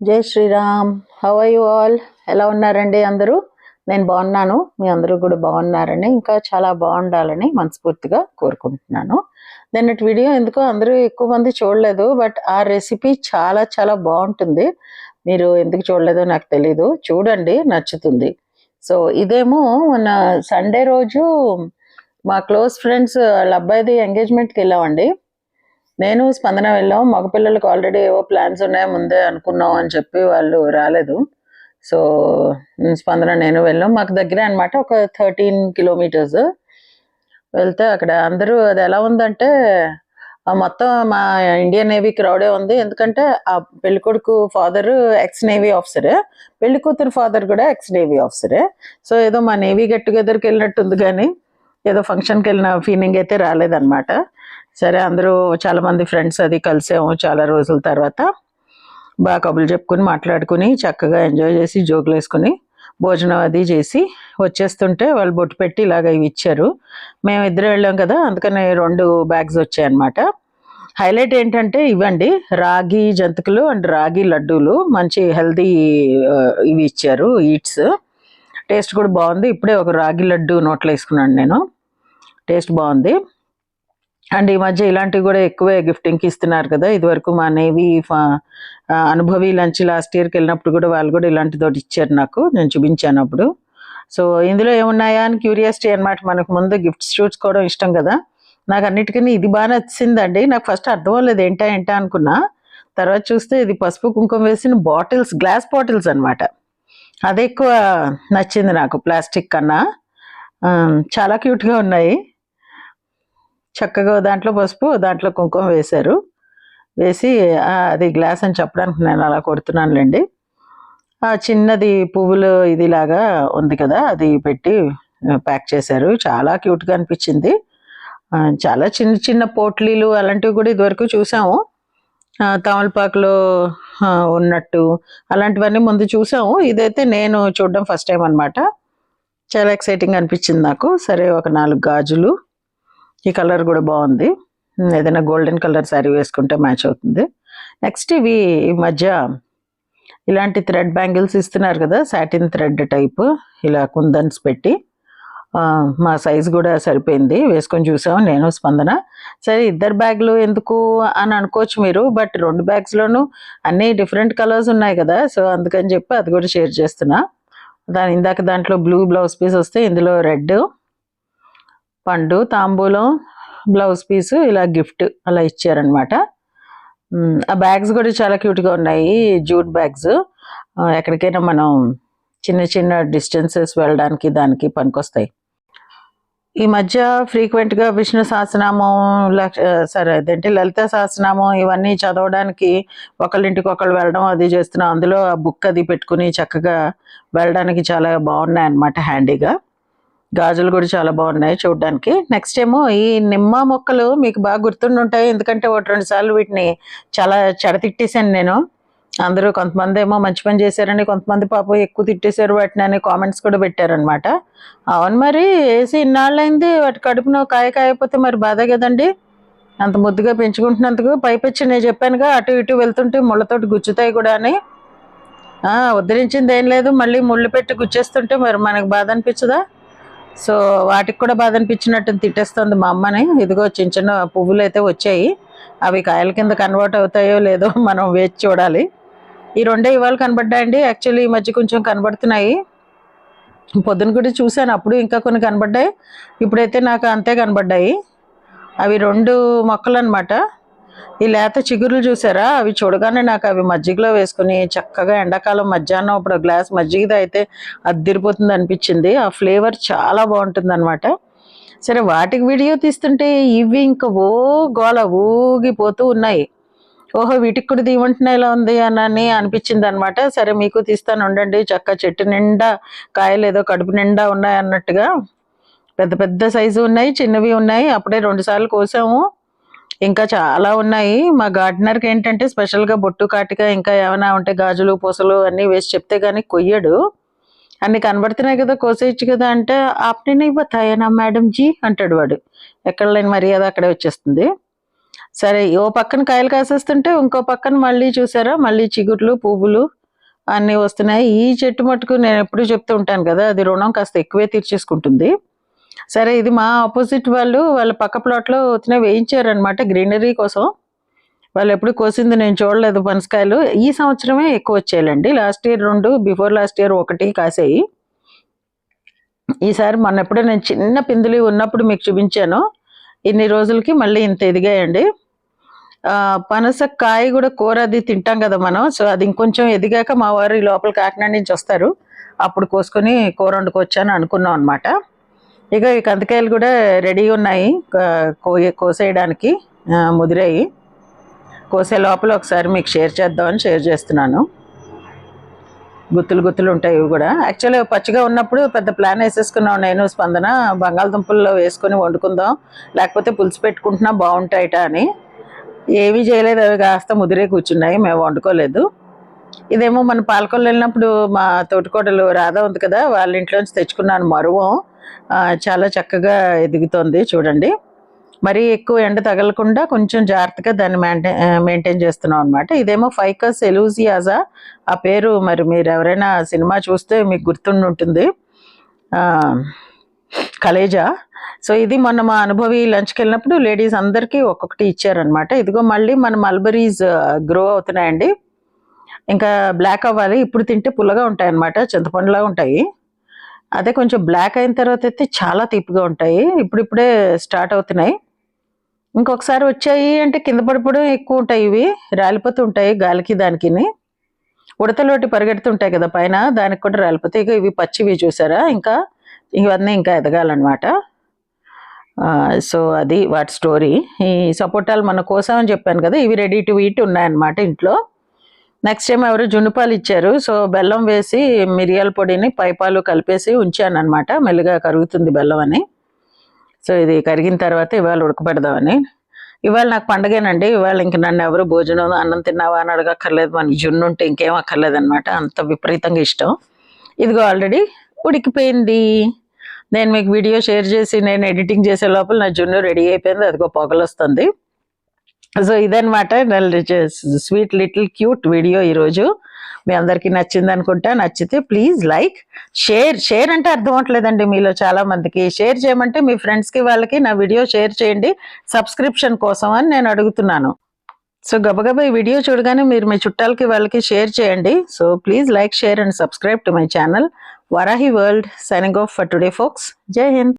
జై Sriram. Have I all ఎలా ఉన్నారండి అందరూ? నేను బాగున్నాను. మీ అందరూ కూడా బాగున్నారని ఇంకా చాలా బాగుండాలని మనస్ఫూర్తిగా కోరుకుంటున్నాను. నిన్నటి వీడియో ఎందుకో అందరూ ఎక్కువ మంది చూడలేదు బట్ ఆ రెసిపీ చాలా చాలా బాగుంటుంది. మీరు ఎందుకు చూడలేదో నాకు తెలీదు. చూడండి నచ్చుతుంది. సో ఇదేమో మన సండే రోజు మా క్లోజ్ ఫ్రెండ్స్ వాళ్ళ అబ్బాయిది ఎంగేజ్మెంట్కి వెళ్ళామండి. నేను స్పందన వెళ్ళాం. మగపిల్లలకు ఆల్రెడీ ఏవో ప్లాన్స్ ఉన్నాయి ముందే అనుకున్నాం అని చెప్పి వాళ్ళు రాలేదు. సో స్పందన నేను వెళ్ళాం. మాకు దగ్గరే అన్నమాట ఒక థర్టీన్ కిలోమీటర్స్ వెళ్తే అక్కడ అందరూ అది ఎలా ఉందంటే మొత్తం మా ఇండియన్ నేవీ క్రౌడే ఉంది. ఎందుకంటే ఆ పెళ్ళి కొడుకు ఫాదర్ ఎక్స్ నేవీ ఆఫీసరే పెళ్ళి కూతురు ఫాదర్ కూడా ఎక్స్ నేవీ ఆఫీసరే సో ఏదో మా నేవీ గెట్ టుగెదర్కి వెళ్ళినట్టు ఉంది కానీ ఏదో ఫంక్షన్కి వెళ్ళిన ఫీలింగ్ అయితే రాలేదన్నమాట. సరే అందరూ చాలామంది ఫ్రెండ్స్ అది కలిసాము చాలా రోజుల తర్వాత. బాగా కబులు చెప్పుకుని మాట్లాడుకుని చక్కగా ఎంజాయ్ చేసి జోకులు వేసుకుని భోజనం అది చేసి వచ్చేస్తుంటే వాళ్ళు బొట్టు పెట్టి ఇలాగ ఇవి ఇచ్చారు. మేము ఇద్దరు వెళ్ళాం కదా అందుకని రెండు బ్యాగ్స్ వచ్చాయన్నమాట హైలైట్ ఏంటంటే ఇవ్వండి రాగి జంతికలు అండ్ రాగి లడ్డూలు. మంచి హెల్దీ ఇవి ఇచ్చారు ఈట్స్ టేస్ట్ కూడా బాగుంది. ఇప్పుడే ఒక రాగి లడ్డు నోట్లో వేసుకున్నాను నేను. టేస్ట్ బాగుంది. అండ్ ఈ మధ్య ఇలాంటివి కూడా ఎక్కువే గిఫ్టింగ్కి ఇస్తున్నారు కదా. ఇదివరకు మా నేవీ ఫా- అనుభవి లంచ్ లాస్ట్ ఇయర్కి వెళ్ళినప్పుడు కూడా వాళ్ళు కూడా ఇలాంటిదోటి ఇచ్చారు నాకు. నేను చూపించాను అప్పుడు. సో ఇందులో ఏమున్నాయా అని క్యూరియాసిటీ అనమాట మనకు ముందు గిఫ్ట్స్ చూసుకోవడం ఇష్టం కదా. నాకు అన్నిటికీ ఇది బాగా నచ్చిందండి. నాకు ఫస్ట్ అర్థం అవ్వలేదు ఏంటా ఏంటా అనుకున్నా. తర్వాత చూస్తే ఇది పసుపు కుంకుమ వేసిన బాటిల్స్ గ్లాస్ బాటిల్స్ అనమాట అదే ఎక్కువ నచ్చింది నాకు ప్లాస్టిక్ కన్నా. చాలా క్యూట్గా ఉన్నాయి. చక్కగా దాంట్లో పసుపు దాంట్లో కుంకుమ వేశారు. వేసి అది గ్లాస్ అని చెప్పడానికి నేను అలా కొడుతున్నానులేండి. ఆ చిన్నది పువ్వులు ఇదిలాగా ఉంది కదా అది పెట్టి ప్యాక్ చేశారు. చాలా క్యూట్గా అనిపించింది. చాలా చిన్న చిన్న పోట్లీలు అలాంటివి కూడా ఇదివరకు చూసాము. తమలపాకులో ఉన్నట్టు అలాంటివన్నీ ముందు చూసాము. ఇదైతే నేను చూడడం ఫస్ట్ టైం అన్నమాట. చాలా ఎక్సైటింగ్ అనిపించింది నాకు. సరే ఒక నాలుగు గాజులు. ఈ కలర్ కూడా బాగుంది. ఏదైనా గోల్డెన్ కలర్ శారీ వేసుకుంటే మ్యాచ్ అవుతుంది. నెక్స్ట్ ఇవి ఈ మధ్య ఇలాంటి థ్రెడ్ బ్యాంగిల్స్ ఇస్తున్నారు కదా సాటిన్ థ్రెడ్ టైప్ ఇలా కుందన్స్ పెట్టి. మా సైజ్ కూడా సరిపోయింది. వేసుకొని చూసాం నేను స్పందన. సరే ఇద్దరు బ్యాగ్లు ఎందుకు అని అనుకోవచ్చు మీరు బట్ రెండు బ్యాగ్స్లోనూ అన్నీ డిఫరెంట్ కలర్స్ ఉన్నాయి కదా సో అందుకని చెప్పి అది కూడా షేర్ చేస్తున్నా. దాని ఇందాక దాంట్లో బ్లూ బ్లౌజ్ పీస్ వస్తే ఇందులో రెడ్ పండు తాంబూలం బ్లౌజ్ పీసు ఇలా గిఫ్ట్ అలా ఇచ్చారనమాట ఆ బ్యాగ్స్ కూడా చాలా క్యూట్గా ఉన్నాయి జూట్ బ్యాగ్స్. ఎక్కడికైనా మనం చిన్న చిన్న డిస్టెన్సెస్ వెళ్ళడానికి దానికి పనికొస్తాయి. ఈ మధ్య ఫ్రీక్వెంట్గా విష్ణు సహస్రనామం లక్ష సరే అదేంటి లలిత సహస్రనామం ఇవన్నీ చదవడానికి ఒకళ్ళింటికి ఒకళ్ళు వెళ్ళడం అది చేస్తున్నాం. అందులో ఆ బుక్ అది పెట్టుకుని చక్కగా వెళ్ళడానికి చాలా బాగున్నాయి అన్నమాట హ్యాండీగా. గాజులు కూడా చాలా బాగున్నాయి చూడడానికి. నెక్స్ట్ ఏమో ఈ నిమ్మ మొక్కలు మీకు బాగా గుర్తుండుంటాయి. ఎందుకంటే ఒకటి రెండు సార్లు వీటిని చాలా చెడతిట్టేశాను నేను. అందరూ కొంతమంది ఏమో మంచి పని చేశారని కొంతమంది పాపం ఎక్కువ తిట్టేశారు వాటిని అని కామెంట్స్ కూడా పెట్టారనమాట అవును మరి వేసి ఇన్నాళ్ళైంది వాటి కడుపున కాయ కాయపోతే మరి బాధ కదండి. అంత ముద్దుగా పెంచుకుంటున్నందుకు పైపెచ్చి నేను చెప్పానుగా అటు ఇటు వెళ్తుంటే ముళ్ళతోటి గుచ్చుతాయి కూడా అని. ఉద్ధరించింది ఏం లేదు మళ్ళీ ముళ్ళు పెట్టి గుచ్చేస్తుంటే మరి మనకు బాధ అనిపించదా? సో వాటికి కూడా బాధ అనిపించినట్టు తిట్టేస్తుంది మా అమ్మని. ఇదిగో చిన్న చిన్న పువ్వులు అయితే వచ్చాయి. అవి కాయల కింద కన్వర్ట్ అవుతాయో లేదో మనం వేచి చూడాలి. ఈ రెండే ఇవాళ కనబడ్డాయండి. యాక్చువల్లీ ఈ మధ్య కొంచెం కనబడుతున్నాయి. పొద్దున కూడా చూశాను. అప్పుడు ఇంకా కొన్ని కనబడ్డాయి. ఇప్పుడైతే నాకు అంతే కనబడ్డాయి. అవి రెండు మొక్కలు అనమాట ఈ లేత చిగురులు చూసారా? అవి చూడగానే నాకు అవి మజ్జిగలో వేసుకుని చక్కగా ఎండాకాలం మధ్యాహ్నం ఇప్పుడు గ్లాస్ మజ్జిగ అయితే అద్దిరిపోతుంది అనిపించింది. ఆ ఫ్లేవర్ చాలా బాగుంటుంది అనమాట సరే వాటికి వీడియో తీస్తుంటే ఇవి ఇంకా ఓ గోల ఊగిపోతూ ఉన్నాయి. ఓహో వీటికి కూడా తీయమంటున్నా ఇలా ఉంది అని అనిపించింది అనమాట సరే మీకు తీస్తాను ఉండండి. చక్క చెట్టు నిండా కాయలు ఏదో కడుపు నిండా ఉన్నాయి అన్నట్టుగా. పెద్ద పెద్ద సైజు ఉన్నాయి చిన్నవి ఉన్నాయి. అప్పుడే రెండు సార్లు కోసాము. ఇంకా చాలా ఉన్నాయి. మా గార్డెనర్కి ఏంటంటే స్పెషల్గా బొట్టు కాటిక ఇంకా ఏమైనా ఉంటే గాజులు పూసలు అన్నీ వేసి చెప్తే కానీ కొయ్యడు. అన్ని కనబడుతున్నాయి కదా కోసేయచ్చు కదా అంటే ఆప్నే బతాయనా మేడం జీ? అంటాడు వాడు. ఎక్కడ లేని మర్యాద అక్కడే వచ్చేస్తుంది. సరే ఓ పక్కన కాయలు కాసేస్తుంటే ఇంకో పక్కన మళ్ళీ చూసారా? మళ్ళీ చిగుట్లు పువ్వులు అన్నీ వస్తున్నాయి. ఈ చెట్టు మటుకు నేను ఎప్పుడు చెప్తూ ఉంటాను కదా అది రుణం కాస్త ఎక్కువే తీర్చేసుకుంటుంది. సరే ఇది మా ఆపోజిట్ వాళ్ళు వాళ్ళ పక్క ప్లాట్లో వచ్చిన వేయించారనమాట గ్రీనరీ కోసం. వాళ్ళు ఎప్పుడు కోసింది నేను చూడలేదు పనసకాయలు. ఈ సంవత్సరమే ఎక్కువ వచ్చాయండి లాస్ట్ ఇయర్ రెండు బిఫోర్ లాస్ట్ ఇయర్ ఒకటి కాసాయి. ఈసారి మొన్న ఎప్పుడో నేను చిన్న పిందులు ఉన్నప్పుడు మీకు చూపించాను. ఇన్ని రోజులకి మళ్ళీ ఇంత ఎదిగాయండి. పనసకాయ పనస కాయ కూడా కూర అది తింటాం కదా మనం. సో అది ఇంకొంచెం ఎదిగాక మా వారు ఈ లోపల కాకినాడ నుంచి వస్తారు. అప్పుడు కోసుకొని కూర వండుకోవచ్చని అనుకున్నాం అనమాట ఇక ఈ కందికాయలు కూడా రెడీ ఉన్నాయి. కోసేయడానికి ముదిరాయి. కోసే లోపల ఒకసారి మీకు షేర్ చేద్దామని షేర్ చేస్తున్నాను. గుత్తులు గుత్తులు ఉంటాయి ఇవి కూడా. యాక్చువల్లీ పచ్చిగా ఉన్నప్పుడు పెద్ద ప్లాన్ వేసేసుకున్నాం నేను స్పందన. బంగాళదుంపల్లో వేసుకొని వండుకుందాం. లేకపోతే పులుసు పెట్టుకుంటున్నా బాగుంటాయట అని. ఏమీ చేయలేదు. అవి కాస్త ముదిరే కూర్చున్నాయి. మేము వండుకోలేదు. ఇదేమో మన పాలకొల్లు వెళ్ళినప్పుడు మా తోటికోడలు రాధ ఉంది కదా వాళ్ళ ఇంట్లోంచి తెచ్చుకున్నాను మరువం. చాలా చక్కగా ఎదుగుతోంది చూడండి. మరీ ఎక్కువ ఎండ తగలకుండా కొంచెం జాగ్రత్తగా దాన్ని మెయింటైన్ మెయింటైన్ చేస్తున్నాం అనమాట ఇదేమో ఫైకస్ ఎలూజియాజా ఆ పేరు మరి మీరు ఎవరైనా సినిమా చూస్తే మీకు గుర్తుండి ఉంటుంది. కలేజా. సో ఇది మొన్న మా అనుభవి లంచ్కి వెళ్ళినప్పుడు లేడీస్ అందరికీ ఒక్కొక్కటి ఇచ్చారనమాట ఇదిగో మళ్ళీ మన మల్బరీస్ గ్రో అవుతున్నాయండి. ఇంకా బ్లాక్ అవ్వాలి. ఇప్పుడు తింటే పుల్లగా ఉంటాయి అనమాట చింతపండులా ఉంటాయి. అదే కొంచెం బ్లాక్ అయిన తర్వాత అయితే చాలా తీపిగా ఉంటాయి. ఇప్పుడిప్పుడే స్టార్ట్ అవుతున్నాయి. ఇంకొకసారి వచ్చాయి అంటే కింద పడిపోవడం ఎక్కువ ఉంటాయి ఇవి. రాలిపోతూ ఉంటాయి గాలికి దానికిని. ఉడతలోటి పరిగెడుతుంటాయి కదా పైన దానికి కూడా రాలిపోతే ఇక ఇవి పచ్చివి చూసారా? ఇంకా ఇవన్నీ ఇంకా ఎదగాలన్నమాట. సో అది వాటి స్టోరీ ఈ సపోటాలు మన కోసం అని చెప్పాను కదా ఇవి రెడీ టు ఈట్ ఉన్నాయన్నమాట ఇంట్లో. నెక్స్ట్ టైం ఎవరు జున్నుపాలు ఇచ్చారు సో బెల్లం వేసి మిరియాల పొడిని పైపాలు కలిపేసి ఉంచాను అనమాట మెల్లిగా కరుగుతుంది బెల్లం అని. సో ఇది కరిగిన తర్వాత ఇవాళ ఉడకబెడదామని. ఇవాళ నాకు పండగేనండి. ఇవాళ ఇంక నన్ను ఎవరు భోజనం అన్నం తిన్నావా అని అడగక్కర్లేదు. మనకి జున్ను ఉంటే ఇంకేం అక్కర్లేదు అనమాట అంత విపరీతంగా ఇష్టం. ఇదిగో ఆల్రెడీ ఉడికిపోయింది. నేను మీకు వీడియో షేర్ చేసి నేను ఎడిటింగ్ చేసే లోపల నా జున్ను రెడీ అయిపోయింది. అదిగో పొగలు వస్తుంది సో ఇదనమాట స్వీట్ లిటిల్ క్యూట్ వీడియో ఈరోజు. మీ అందరికీ నచ్చింది అనుకుంటా నచ్చితే ప్లీజ్ లైక్ షేర్ షేర్ అంటే అర్థం అవట్లేదండి మీలో చాలా మందికి షేర్ చేయమంటే మీ ఫ్రెండ్స్కి వాళ్ళకి నా వీడియో షేర్ చేయండి సబ్స్క్రిప్షన్ కోసం అని నేను అడుగుతున్నాను. సో గబగబా ఈ వీడియో చూడగానే మీరు మీ చుట్టాలకి వాళ్ళకి షేర్ చేయండి. So please like share and subscribe to my channel. Varahi world signing off for today folks. జై హింద్.